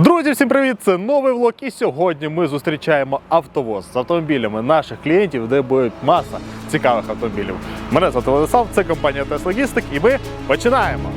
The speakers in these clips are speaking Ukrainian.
Друзі, всім привіт! Це новий влог. І сьогодні ми зустрічаємо автовоз з автомобілями наших клієнтів, де буде маса цікавих автомобілів. Мене звати Владислав, це компанія Test Логістик, і ми починаємо.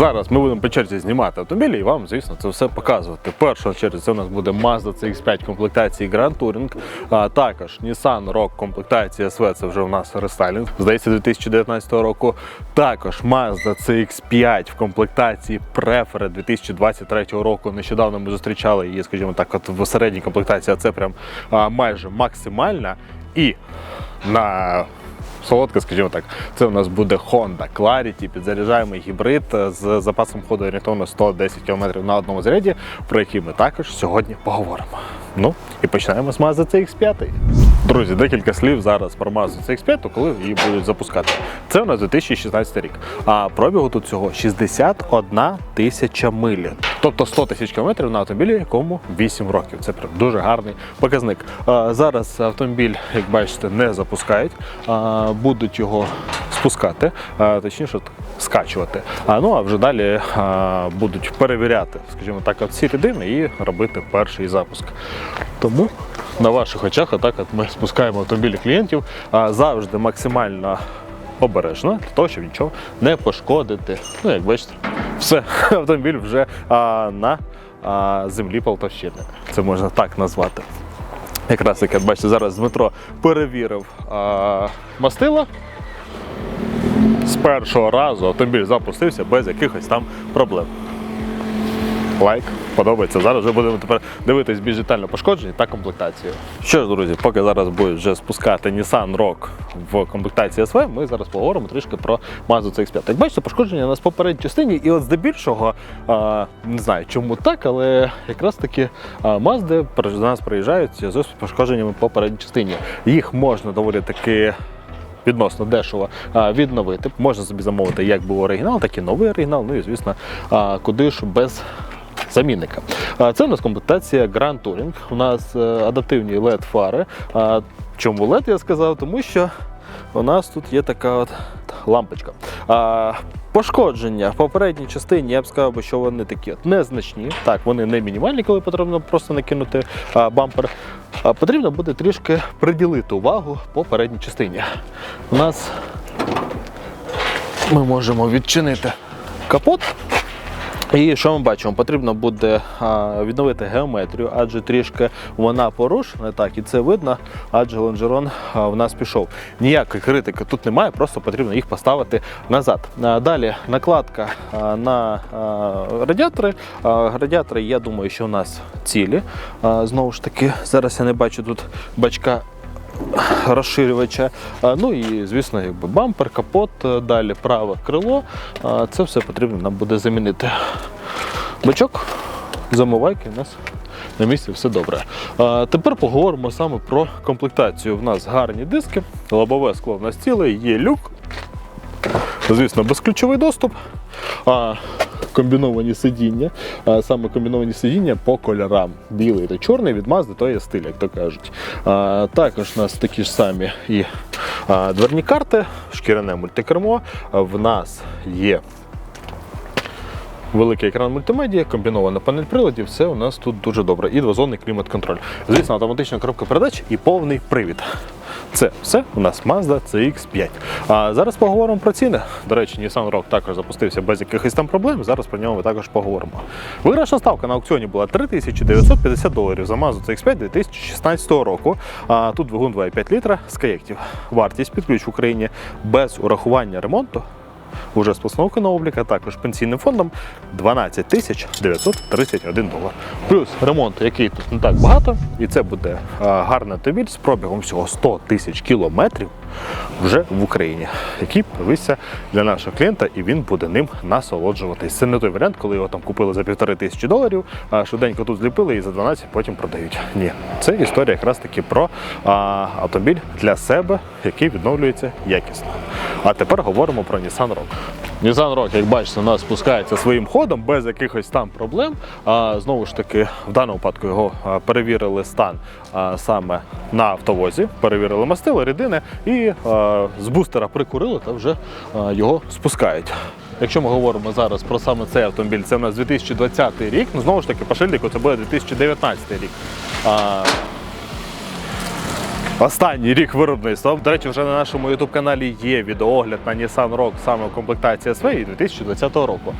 Зараз ми будемо по черзі знімати автомобілі і вам, звісно, це все показувати. Перша черзі це у нас буде Mazda CX-5 комплектації Grand Touring, а також Nissan Rogue комплектації SV, це вже у нас рестайлінг, здається, 2019 року. Також Mazda CX-5 в комплектації Preferred 2023 року. Нещодавно ми зустрічали її, скажімо так, от в середній комплектації, а це прям а, майже максимальна. І на солодка, скажімо так. Це у нас буде Honda Clarity, підзаряджаємий гібрид з запасом ходу орієнтовно 110 км на одному заряді, про який ми також сьогодні поговоримо. Ну і починаємо з Mazda CX-5. Друзі, декілька слів зараз про Mazda CX-5, коли її будуть запускати. Це у нас 2016 рік. А пробігу тут всього 61 тисяча миль. Тобто 100 тисяч кілометрів на автомобілі, якому 8 років. Це прям дуже гарний показник. Зараз автомобіль, як бачите, не запускають, будуть його спускати, точніше скачувати. А, ну а вже далі будуть перевіряти, скажімо так, от ці рідини і робити перший запуск. Тому на ваших очах, отак от ми спускаємо автомобілі клієнтів завжди максимально обережно, для того, щоб нічого не пошкодити. Ну, як бачите, все, автомобіль вже а, на а, землі Полтавщини. Це можна так назвати. Якраз як бачите, зараз Дмитро перевірив а, мастила. З першого разу автомобіль запустився без якихось там проблем. Лайк, подобається. Зараз вже будемо тепер дивитись більш детально пошкодження та комплектацію. Що ж, друзі, поки зараз будуть вже спускати Nissan Rogue в комплектації SV, ми зараз поговоримо трішки про Mazda CX-5. Як бачите, пошкодження у нас в попередній частині, і от здебільшого, а, не знаю чому так, але якраз таки Mazda до нас приїжджають з пошкодженнями по передній частині. Їх можна доволі таки відносно дешево відновити. Можна собі замовити як був оригінал, так і новий оригінал. Ну і звісно, куди ж без. Замінника. Це у нас комплектація Grand Touring. У нас е, адаптивні LED фари. Чому LED я сказав? Тому що у нас тут є така от лампочка. Пошкодження в попередній частині, я б сказав, що вони такі от незначні. Так, вони не мінімальні, коли потрібно просто накинути бампер. Потрібно буде трішки приділити увагу по передній частині. У нас ми можемо відчинити капот. І що ми бачимо? Потрібно буде відновити геометрію, адже трішки вона порушена, так і це видно, адже лонжерон в нас пішов. Ніякої критики тут немає, просто потрібно їх поставити назад. Далі накладка на радіатори. Радіатори, я думаю, що у нас цілі. Знову ж таки, зараз я не бачу тут бачка розширювача. Ну і, звісно, якби бампер, капот, е, далі праве крило. Це все потрібно нам буде замінити. Бачок, замивайки у нас. На місці все добре. А, тепер поговоримо саме про комплектацію. У нас гарні диски, лобове скло в нас ціле, є люк. Звісно, безключовий доступ. А, комбіновані сидіння, а, саме комбіновані сидіння по кольорам. Білий та чорний від Mazda, то є стиль, як то кажуть. А, також у нас такі ж самі і а, дверні карти, шкіряне мультикермо. В нас є великий екран мультимедіа, комбінована панель приладів, все у нас тут дуже добре. І двозонний клімат-контроль. Звісно, автоматична коробка передач і повний привід. Це все у нас Mazda CX-5. А зараз поговоримо про ціни. До речі, Nissan Rogue також запустився без якихось там проблем. Зараз про нього ми також поговоримо. Виграшна ставка на аукціоні була 3950 доларів за Mazda CX-5 2016 року. А тут двигун 2,5 літра з каєктів. Вартість під ключ в Україні без урахування ремонту Уже з постановки на облік, а також пенсійним фондом 12 тисяч 931 долар. Плюс ремонт, який тут не так багато, і це буде гарний автомобіль з пробігом всього 100 тисяч кілометрів вже в Україні. який привезся для нашого клієнта, і він буде ним насолоджуватись. Це не той варіант, коли його там купили за півтори тисячі доларів, а швиденько тут зліпили і за 12 потім продають. Ні, це історія якраз таки про а, автомобіль для себе, який відновлюється якісно. А тепер говоримо про Nissan Rogue. Nissan Rogue, як бачите, у нас спускається своїм ходом без якихось там проблем. А, знову ж таки, в даному випадку його перевірили стан а, саме на автовозі, перевірили мастила, рідини і а, з бустера прикурили та вже а, його спускають. Якщо ми говоримо зараз про саме цей автомобіль, це у нас 2020 рік. Ну знову ж таки, по шильдику це буде 2019 рік. А, Останній рік виробництва. До речі, вже на нашому youtube каналі є відеоогляд на Nissan Rogue саме в комплектації SV 2020 року,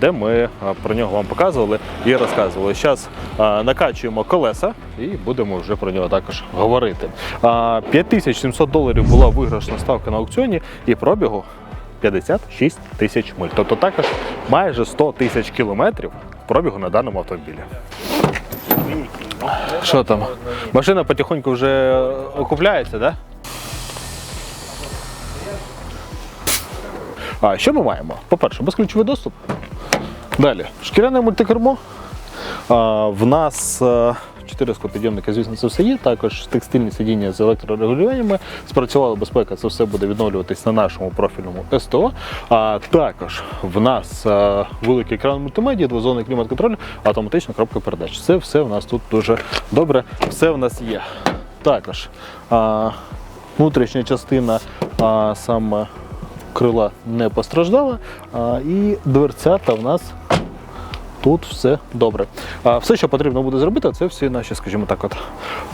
де ми про нього вам показували і розказували. Зараз накачуємо колеса і будемо вже про нього також говорити. А, 5700 доларів була виграшна ставка на аукціоні і пробігу 56 тисяч миль. Тобто також майже 100 тисяч кілометрів пробігу на даному автомобілі. Що там? Машина потихоньку вже окупляється, так? Да? А що ми маємо? По-перше, безключовий доступ. Далі, шкіряне мультикермо. А, в нас е, чотири склопідйомники, звісно, це все є. Також текстильні сидіння з електрорегулюваннями. Спрацювала безпека, це все буде відновлюватись на нашому профільному СТО. А також в нас е, великий екран мультимедіа, двозонний клімат-контроль, автоматична коробка передач. Це все в нас тут дуже добре. Все в нас є. Також а, внутрішня частина а, саме крила не постраждала. А, і дверцята в нас Тут все добре. А все, що потрібно буде зробити, це всі наші, скажімо так, от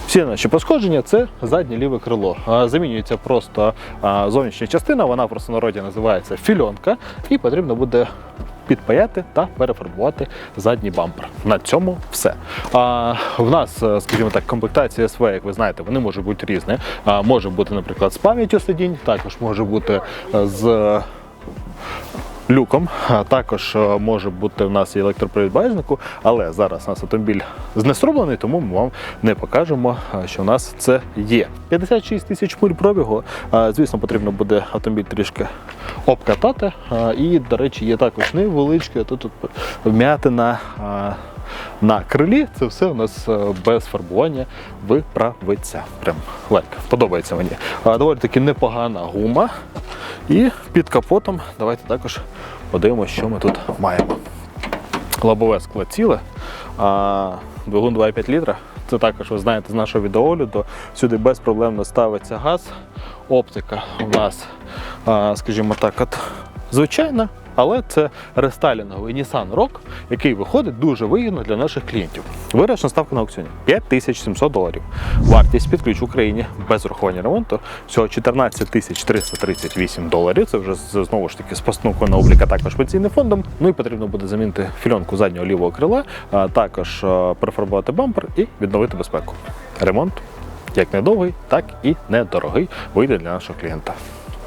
всі наші пошкодження це заднє ліве крило. А, Замінюється просто а, зовнішня частина, вона просто народі називається фільонка, і потрібно буде підпаяти та перефарбувати задній бампер. На цьому все. А, в нас, е, скажімо так, комплектація СВ, як ви знаєте, вони можуть бути різні. А, може бути, наприклад, з пам'яттю сидінь, також може бути е, з люком. Також е, може бути в нас і електропривід багажнику, але зараз у нас автомобіль знесрублений, тому ми вам не покажемо, е, що у нас це є. 56 тисяч миль пробігу. Е, Звісно, потрібно буде автомобіль трішки обкатати. І, до речі, є також невеличке тут, тут вмятина. На крилі це все у нас без фарбування виправиться. Прям лайк, подобається мені. Доволі таки непогана гума. І під капотом давайте також подивимося, що ми тут маємо. Лобове скло ціле, а двигун 2,5 літра. Це також ви знаєте з нашого відеогляду. Сюди безпроблемно ставиться газ. Оптика у нас, скажімо так, от звичайна, але це рестайлінговий Nissan Rogue, який виходить дуже вигідно для наших клієнтів. Вирішна ставка на аукціоні 5700 доларів. Вартість під ключ в Україні без врахування ремонту всього 14 338 доларів. Це вже знову ж таки з постановкою на облік, а також пенсійним фондом. Ну і потрібно буде замінити фільонку заднього лівого крила, а також перефарбувати бампер і відновити безпеку. Ремонт як недовгий, так і недорогий вийде для нашого клієнта.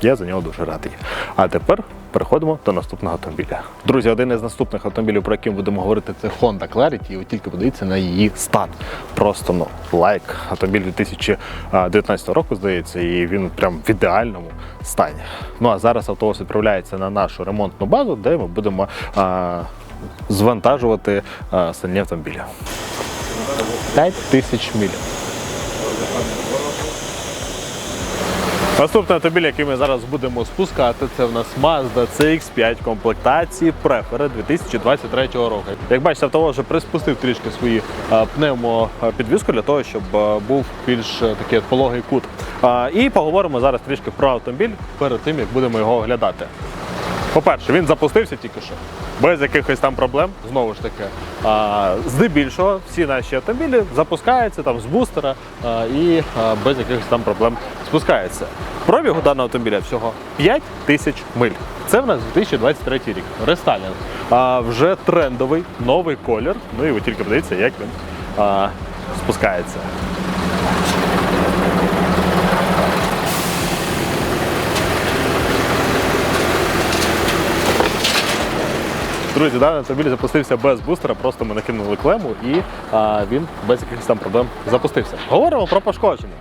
Я за нього дуже радий. А тепер переходимо до наступного автомобіля. Друзі, один із наступних автомобілів, про який будемо говорити, це Honda Clarity. І ви тільки подивіться на її стан. Просто ну лайк. Автомобіль 2019 року, здається, і він прям в ідеальному стані. Ну а зараз автобус відправляється на нашу ремонтну базу, де ми будемо а, звантажувати а, самі автомобілі. 5 тисяч миль. Наступний автомобіль, який ми зараз будемо спускати, це в нас Mazda CX-5 комплектації Prefere 2023 року. Як бачите, автовоз вже приспустив трішки свої пневмопідвізку для того, щоб був більш такий пологий кут. І поговоримо зараз трішки про автомобіль перед тим, як будемо його оглядати. По-перше, він запустився тільки що, без якихось там проблем, знову ж таки. А, здебільшого всі наші автомобілі запускаються там з бустера а, і а, без якихось там проблем спускаються. Пробігу даного автомобіля всього 5 тисяч миль. Це в нас 2023 рік. Рестайлінг. А вже трендовий новий колір. Ну і ви тільки подивіться, як він а, спускається. Друзі, даний автомобіль запустився без бустера, просто ми накинули клему і а, він без якихось там проблем запустився. Говоримо про пошкодження.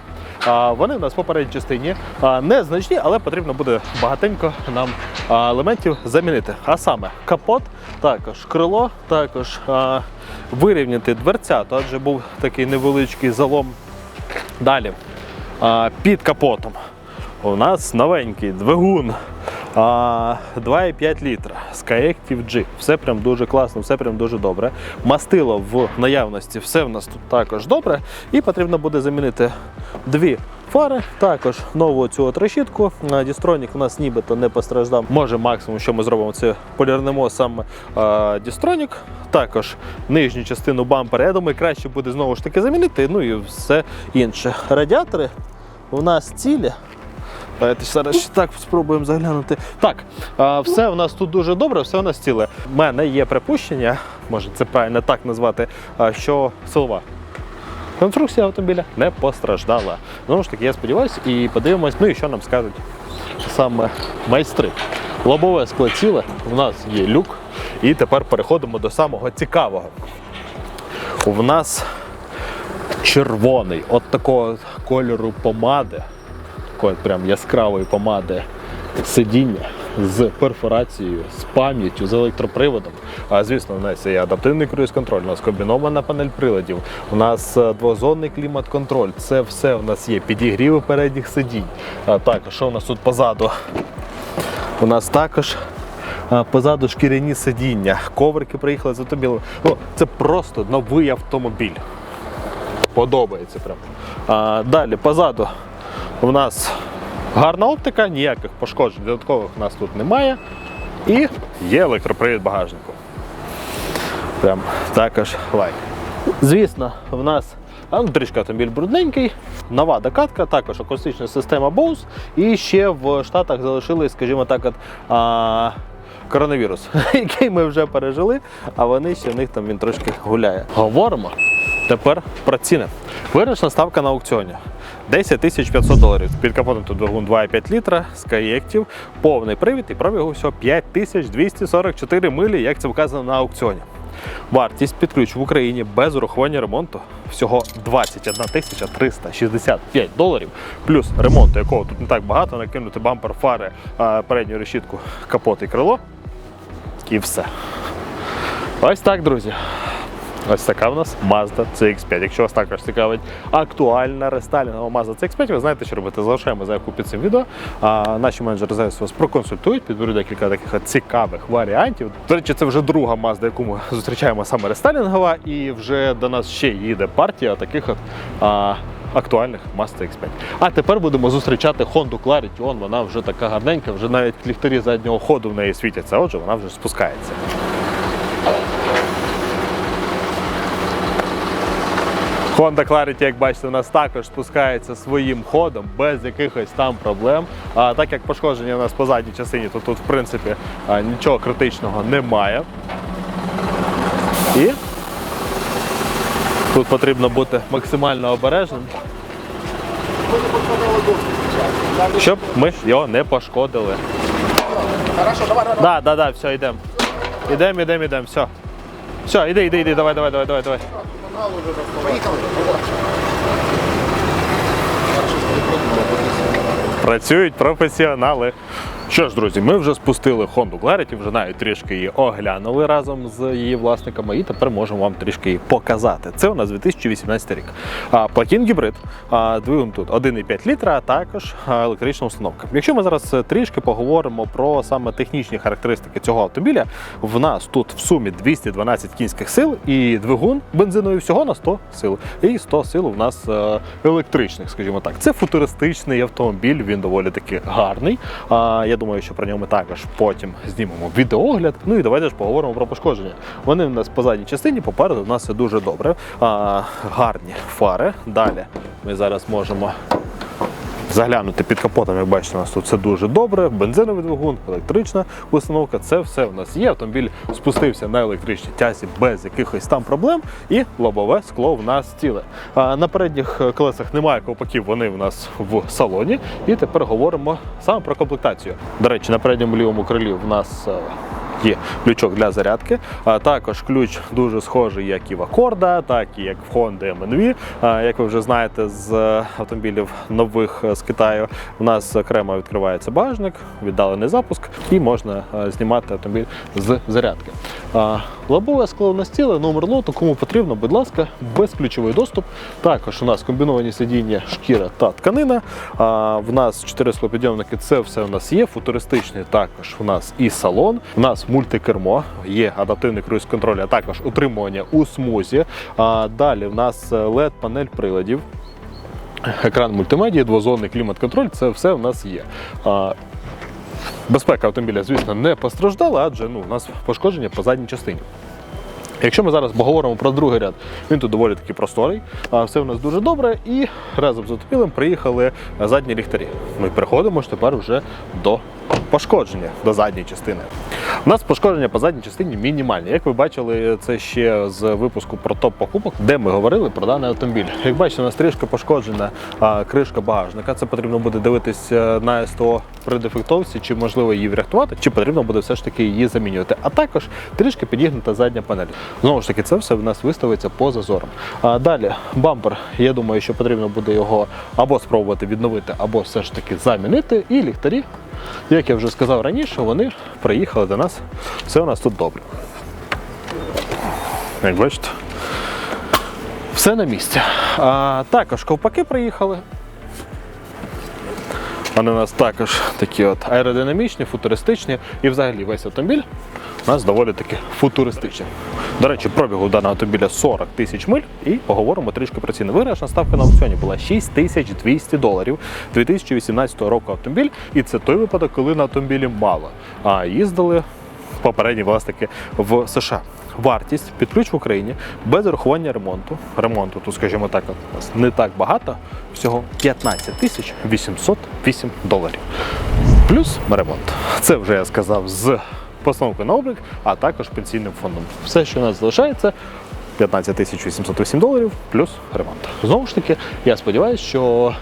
А, Вони в нас в попередній частині а, незначні, але потрібно буде багатенько нам а, елементів замінити. А саме капот, також крило, також а, вирівняти дверця, то адже був такий невеличкий залом. Далі а, під капотом у нас новенький двигун. А, 2,5 літра Skyactiv G. Все прям дуже класно, все прям дуже добре. Мастило в наявності, все в нас тут також добре. І потрібно буде замінити дві фари, також нову цю от. Дістронік у нас нібито не постраждав. Може, максимум, що ми зробимо, це полірнемо саме Дістронік. Також нижню частину бампера. Я думаю, краще буде знову ж таки замінити. Ну і все інше. Радіатори у нас цілі. Зараз ще так спробуємо заглянути. Так, все у нас тут дуже добре, все у нас ціле. У мене є припущення, може це правильно так назвати, що силова конструкція автомобіля не постраждала. Знову ж таки, я сподіваюся, і подивимось, ну і що нам скажуть саме майстри. Лобове скло ціле, у нас є люк, і тепер переходимо до самого цікавого. У нас червоний, от такого кольору помади такої прям яскравої помади сидіння з перфорацією, з пам'яттю, з електроприводом. А звісно, у нас є адаптивний круїз-контроль, у нас комбінована панель приладів, у нас е, двозонний клімат-контроль. Це все у нас є підігріви передніх сидінь. А також що у нас тут позаду? У нас також позаду шкіряні сидіння, коврики приїхали з автомобілем. О, це просто новий автомобіль. Подобається прям. А, далі позаду у нас гарна оптика, ніяких пошкоджень додаткових у нас тут немає. І є електропривід багажнику. Прям також лайк. Звісно, в нас ну, трішки автомобіль брудненький, нова докатка, також акустична система Bose. І ще в Штатах залишились, скажімо так, от, а, коронавірус, який ми вже пережили, а вони ще в них там він трошки гуляє. Говоримо тепер про ціни. Вирішна ставка на аукціоні. 10 500 доларів. Під капотом тут двигун 2,5 літра, Skyactiv, повний привід і пробігу всього 5244 милі, як це вказано на аукціоні. Вартість під ключ в Україні без урахування ремонту всього 21 365 доларів, плюс ремонту, якого тут не так багато, накинути бампер, фари, передню решітку, капот і крило. І все. Ось так, друзі. Ось така в нас Mazda CX5. Якщо вас також цікавить актуальна рестайлінгова Mazda CX5, ви знаєте, що робити. Залишаємо заявку під цим відео. А наші менеджери зараз вас проконсультують, підберуть декілька таких цікавих варіантів. До речі, це вже друга Mazda, яку ми зустрічаємо саме рестайлінгова, і вже до нас ще їде партія таких от. А, Актуальних Mazda X5. А тепер будемо зустрічати Honda Clarity. Он вона вже така гарненька, вже навіть ліхтарі заднього ходу в неї світяться. Отже, вона вже спускається. Honda Clarity, як бачите, у нас також спускається своїм ходом без якихось там проблем. А так як пошкодження у нас по задній частині, то тут в принципі а, нічого критичного немає. І тут потрібно бути максимально обережним, щоб ми його не пошкодили. Хорошо, давай, давай. Да, да, да, все, йдемо. Йдемо, йдемо, йдемо, все. Все, іди, іди, іди, давай, давай, давай, давай, давай. Працюють професіонали. Що ж, друзі, ми вже спустили Honda Clarity, вже навіть трішки її оглянули разом з її власниками, і тепер можемо вам трішки її показати. Це у нас 2018 рік. Платін гібрид, двигун тут 1,5 літра, а також електрична установка. Якщо ми зараз е, трішки поговоримо про саме технічні характеристики цього автомобіля, в нас тут в сумі 212 кінських сил і двигун бензиновий всього на 100 сил. І 100 сил у нас е, електричних, скажімо так. Це футуристичний автомобіль, він доволі таки гарний. Я думаю, що про нього ми також потім знімемо відеогляд. Ну і давайте ж поговоримо про пошкодження. Вони в нас по задній частині, попереду у нас все дуже добре. А, гарні фари. Далі ми зараз можемо заглянути під капотом, як бачите, у нас тут все дуже добре. Бензиновий двигун, електрична установка. Це все в нас є. Автомобіль спустився на електричній тязі без якихось там проблем, і лобове скло в нас ціле. На передніх е, колесах немає ковпаків, вони в нас в салоні. І тепер говоримо саме про комплектацію. До речі, на передньому лівому крилі в нас. Є лючок для зарядки. А також ключ дуже схожий, як і в Accorda, так і як в Honda MNV. Як ви вже знаєте з автомобілів нових е, з Китаю, у нас окремо відкривається багажник, віддалений запуск, і можна е, знімати автомобіль з зарядки. Лобове скло на стіле, номер лоту, кому потрібно, будь ласка, безключовий доступ. Також у нас комбіновані сидіння, шкіра та тканина. В нас чотири склопідйомники, це все у нас є. Футуристичний також у нас і салон. У нас мультикермо, є адаптивний круїз контроль, а також утримування у смузі. А, далі в нас led панель приладів. Екран мультимедії, двозонний клімат-контроль, це все в нас є. А, Безпека автомобіля, звісно, не постраждала, адже ну, у нас пошкодження по задній частині. Якщо ми зараз поговоримо про другий ряд, він тут доволі таки просторий, а все у нас дуже добре, і разом з автомобілем приїхали задні ліхтарі. Ми переходимо ж тепер вже до пошкодження до задньої частини. У нас пошкодження по задній частині мінімальні. Як ви бачили, це ще з випуску про топ-покупок, де ми говорили про даний автомобіль. Як бачите, у нас трішки пошкоджена кришка багажника. Це потрібно буде дивитися на СТО при дефектовці, чи можливо її врятувати, чи потрібно буде все ж таки її замінювати. А також трішки підігнута задня панель. Знову ж таки, це все в нас виставиться по зазорам. А далі бампер. Я думаю, що потрібно буде його або спробувати відновити, або все ж таки замінити. І ліхтарі, як я вже сказав раніше, вони приїхали до нас. Все у нас тут добре. Як бачите, все на місці. А, також ковпаки приїхали. Вони у нас також такі от аеродинамічні, футуристичні і взагалі весь автомобіль у нас доволі таки футуристичний. До речі, пробігу даного автомобіля 40 тисяч миль і поговоримо трішки про ціни. Виграшна ставка на аукціоні була 6200 доларів 2018 року автомобіль. І це той випадок, коли на автомобілі мало. А їздили попередні власники в США. Вартість під ключ в Україні без урахування ремонту. Ремонту, тут, скажімо так, у нас не так багато, всього 15 тисяч 808 доларів. Плюс ремонт. Це вже я сказав з постановкою на облік, а також пенсійним фондом. Все, що у нас залишається, 15 тисяч 808 доларів плюс ремонт. Знову ж таки, я сподіваюся, що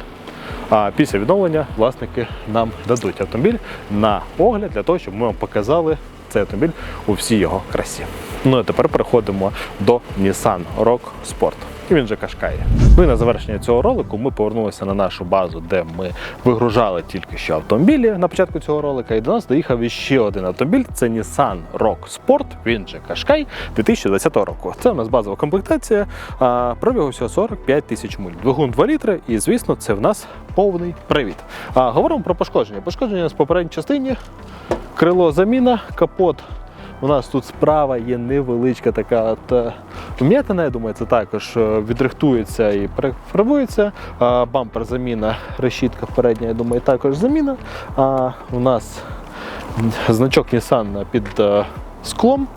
а після відновлення власники нам дадуть автомобіль на огляд для того, щоб ми вам показали цей автомобіль у всій його красі. Ну а тепер переходимо до Nissan Rock Sport. І він же кашкає. Ну і на завершення цього ролику ми повернулися на нашу базу, де ми вигружали тільки що автомобілі на початку цього ролика. І до нас доїхав іще один автомобіль. Це Nissan Rock Sport, він же Кашкай 2020 року. Це у нас базова комплектація. Пробігу всього 45 тисяч миль. Двигун 2 літри, і звісно, це в нас повний привід. А, говоримо про пошкодження. Пошкодження нас попередній частині. Крило заміна, капот. У нас тут справа є невеличка така от вм'ятина, я думаю, це також е, відрихтується і перефарбується. Бампер заміна, решітка передня, я думаю, також заміна. А у нас значок Nissan під е, склом.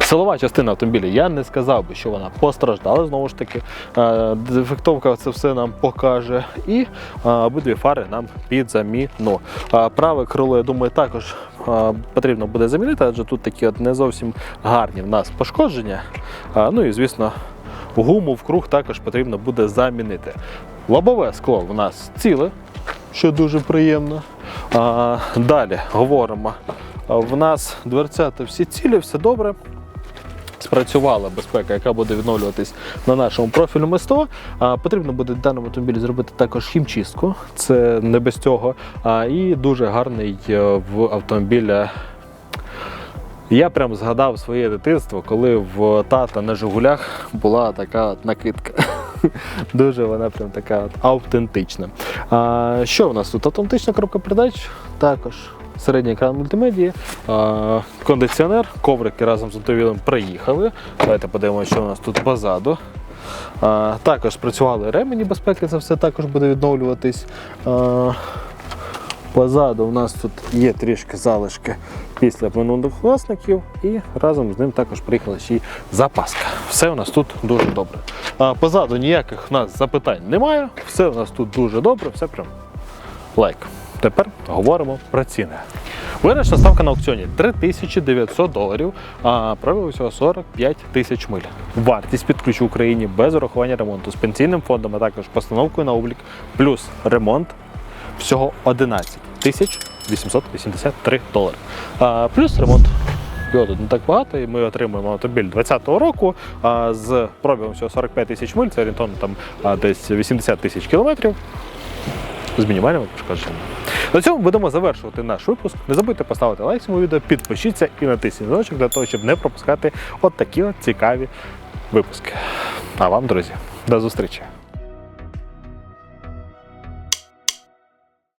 Силова частина автомобіля, я не сказав би, що вона постраждала. Знову ж таки, Е, дефектовка це все нам покаже. І обидві фари нам під заміну. Праве крило, я думаю, також потрібно буде замінити, адже тут такі от не зовсім гарні в нас пошкодження. Ну і звісно, гуму в круг також потрібно буде замінити. Лобове скло в нас ціле, що дуже приємно. Далі говоримо. В нас дверцята всі цілі, все добре. Спрацювала безпека, яка буде відновлюватись на нашому профільному СТО. Потрібно буде в даному автомобілі зробити також хімчистку. Це не без цього. І дуже гарний е, в автомобіля я прям згадав своє дитинство, коли в тата на Жигулях була така от накидка. Дуже вона прям така от автентична. А, що в нас тут? Автоматична коробка передач, також середній екран мультимедії, кондиціонер, коврики разом з автомобілем приїхали. Давайте подивимося, що у нас тут позаду. Також спрацювали ремені безпеки, це все також буде відновлюватись. Позаду у нас тут є трішки залишки після минулих власників, і разом з ним також приїхала ще й запаска. Все у нас тут дуже добре. А позаду ніяких у нас запитань немає. Все у нас тут дуже добре, все прям лайк. Тепер говоримо про ціни. Вирішна ставка на аукціоні 3900 доларів, а пробіг всього 45 тисяч миль. Вартість під ключ в Україні без урахування ремонту з пенсійним фондом, а також постановкою на облік, плюс ремонт всього 11 тисяч 883 долари. А, плюс ремонт. Його тут не так багато, і ми отримуємо автомобіль 2020 року а, з пробігом всього 45 тисяч миль, це орієнтовно там а, десь 80 тисяч кілометрів з мінімальними пошкодженнями. На цьому будемо завершувати наш випуск. Не забудьте поставити лайк цьому відео, підпишіться і натисніть дзвіночок для того, щоб не пропускати от такі от цікаві випуски. А вам, друзі, до зустрічі!